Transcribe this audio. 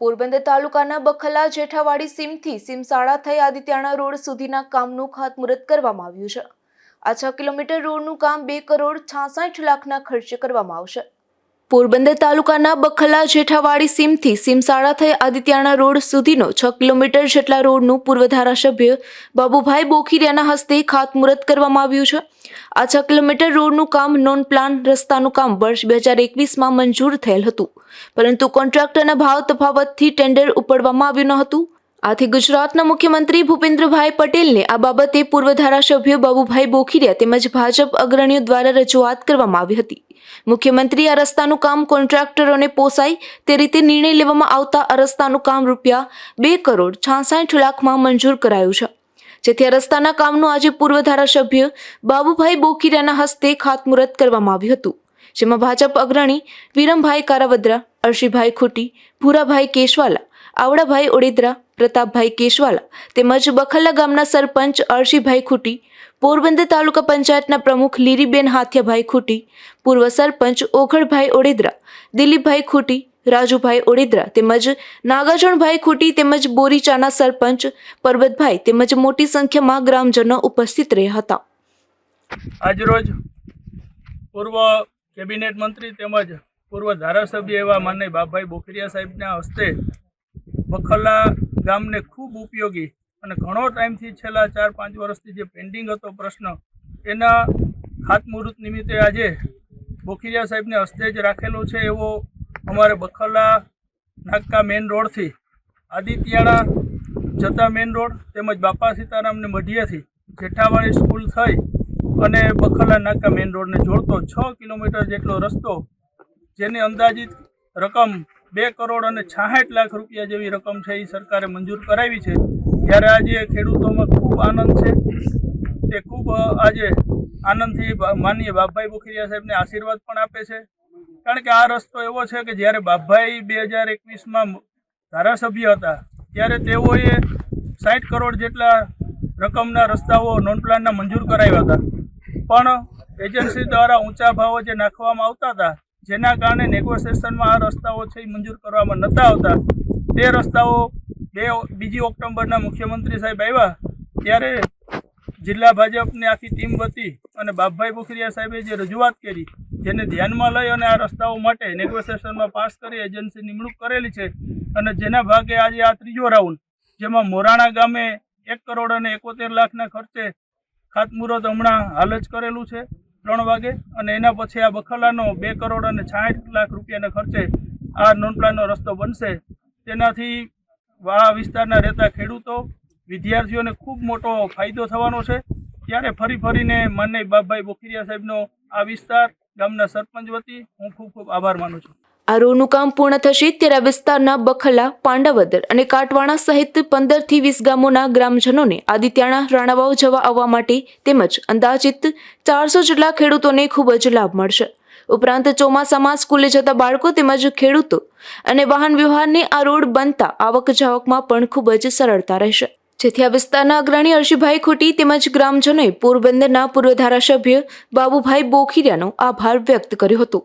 પોરબંદર તાલુકાના બખલા જેઠાવાડી સીમથી સીમસાળા થઈ આદિત્યાણા રોડ સુધીના કામનું ખાતમુહૂર્ત કરવામાં આવ્યું છે. આ છ કિલોમીટર રોડનું કામ બે કરોડ છાસઠ લાખના ખર્ચે કરવામાં આવશે. પોરબંદર તાલુકાના બખલા જેઠાવાડી સીમથી સીમસાળા થઈ આદિત્યાણા રોડ સુધીનો છ કિલોમીટર જેટલા રોડનું પૂર્વ ધારાસભ્ય બાબુભાઈ બોખીરિયાના હસ્તે ખાતમુહૂર્ત કરવામાં આવ્યું છે. આ છ કિલોમીટર રોડનું કામ નોન પ્લાન રસ્તાનું કામ વર્ષ બે હજાર એકવીસમાં મંજૂર થયેલ હતું. પરંતુ કોન્ટ્રાક્ટરના ભાવ તફાવતથી ટેન્ડર ઉપાડવામાં આવ્યું ન હતું. આથી ગુજરાતના મુખ્યમંત્રી ભૂપેન્દ્રભાઈ પટેલને આ બાબતે પૂર્વ ધારાસભ્ય બાબુભાઈ બોખીરિયા તેમજ ભાજપ અગ્રણીઓ દ્વારા રજૂઆત કરવામાં આવી હતી. મુખ્યમંત્રી આ રસ્તાનું કામ કોન્ટ્રાક્ટરોને પોસાય તે રીતે નિર્ણય લેવામાં આવતા આ રસ્તાનું કામ રૂપિયા બે કરોડ છાસઠ લાખમાં મંજૂર કરાયું છે. જેથી આ રસ્તાના કામનું આજે પૂર્વ ધારાસભ્ય બાબુભાઈ બોકીરાના હસ્તે ખાતમુહૂર્ત કરવામાં આવ્યું હતું. જેમાં ભાજપ અગ્રણી વિરમભાઈ કારાવદ્રા અર્શીભાઈ ખુટી, ભૂરાભાઈ કેશવાલા, આવડાભાઈ ઓડેદરા પ્રતાપભાઈ કેશવાલા તેમજ બખલ્લા ગામના સરપંચ અર્શીભાઈ ખુટી, પોરબંદર તાલુકા પંચાયતના પ્રમુખ લીરીબેન હાથિયાભાઈ ખુટી, પૂર્વ સરપંચ ઓખડભાઈ ઓડેદરા, દિલીપભાઈ ખુટી, રાજુભાઈ ઓડેદરા તેમજ નાગાજણભાઈ ખુટી તેમજ બોરીચાના સરપંચ પરબતભાઈ તેમજ મોટી સંખ્યામાં ગ્રામજનો ઉપસ્થિત રહ્યા હતા. આજરોજ પૂર્વ કેબિનેટ મંત્રી તેમજ પૂર્વ ધારાસભ્ય એવા માનનીય બાપભાઈ બોખરિયા સાહેબના હસ્તે બખલા ગામને ખૂબ ઉપયોગી અને ઘણો ટાઈમથી છેલ્લા ચાર, પાંચ વર્ષથી જે પેન્ડિંગ હતો પ્રશ્ન, એના ખાતમુહૂર્ત નિમિત્તે આજે બોખીરિયા સાહેબને હસ્તે જ રાખેલો છે એવો અમારે બખલા નાગકા મેઇન રોડથી આદિત્યાળા જતા મેઇન રોડ તેમજ બાપા સીતારામને મઢિયાથી જેઠાવાળી સ્કૂલ થઈ અને બખલા નાકા મેઇન રોડને જોડતો છ કિલોમીટર જેટલો રસ્તો જેની અંદાજિત રકમ બે કરોડ અને છાસઠ લાખ રૂપિયા જેવી રકમ છે એ સરકારે મંજૂર કરાવી છે. ત્યારે આજે ખેડૂતોમાં ખૂબ આનંદ છે. તે ખૂબ આજે આનંદથી માનીય બાપભાઈ બોખરિયા સાહેબને આશીર્વાદ પણ આપે છે. કારણ કે આ રસ્તો એવો છે કે જ્યારે બાપભાઈ બે હજાર એકવીસમાં ધારાસભ્ય હતા, ત્યારે તેઓએ સાઠ કરોડ જેટલા રકમના રસ્તાઓ નોન પ્લાનના મંજૂર કરાવ્યા હતા. પણ એજન્સી દ્વારા ઊંચા ભાવો જે નાખવામાં આવતા હતા જેના કારણે નેગોશિએશનમાં આ રસ્તાઓ છે એ મંજૂર કરવામાં નહોતા આવતા. તે રસ્તાઓ બે બીજી ઓક્ટોબરના મુખ્યમંત્રી સાહેબ આવ્યા ત્યારે જિલ્લા ભાજપની આખી ટીમ વતી અને બાપભાઈ બોખરિયા સાહેબે જે રજૂઆત કરી, જેને ધ્યાનમાં લઈ અને આ રસ્તાઓ માટે નેગોશિએશનમાં પાસ કરી એજન્સી નિમણૂક કરેલી છે અને જેના ભાગે આજે આ ત્રીજો રાઉન્ડ જેમાં મોરાણા ગામે એક કરોડ અને એકોતેર લાખના ખર્ચે ખાતમુહૂર્ત હમણાં હાલ જ કરેલું છે. ત્રણ વાગે અને એના પછી આ બખલાનો બે કરોડ અને છાસઠ લાખ રૂપિયાના ખર્ચે આ નોન પ્લાનનો રસ્તો બનશે. તેનાથી આ વિસ્તારના રહેતા ખેડૂતો, વિદ્યાર્થીઓને ખૂબ મોટો ફાયદો થવાનો છે. ત્યારે ફરી ફરીને માનનીય બાપભાઈ બોખીરિયા સાહેબનો આ વિસ્તાર ગામના સરપંચ વતી હું ખૂબ ખૂબ આભાર માનું છું. આ રોનું કામ પૂર્ણ થશે ત્યારે વિસ્તારના બખલા, પાંડવદર અને કાટવાણા સહિત પંદરથી વીસ ગામોના ગ્રામજનોને આદિત્યાણા રાણાવાવ જવા આવવા માટે તેમજ અંદાજિત ચારસો જેટલા ખેડૂતોને ખૂબ જ લાભ મળશે. ઉપરાંત ચોમાસામાં સ્કૂલે જતા બાળકો તેમજ ખેડૂતો અને વાહન વ્યવહારને આ રોડ બનતા આવક જાવકમાં પણ ખૂબ જ સરળતા રહેશે. જેથી આ વિસ્તારના અગ્રણી અર્ષીભાઈ ખોટી તેમજ ગ્રામજનોએ પોરબંદરના પૂર્વ ધારાસભ્ય બાબુભાઈ બોખીરિયાનો આભાર વ્યક્ત કર્યો હતો.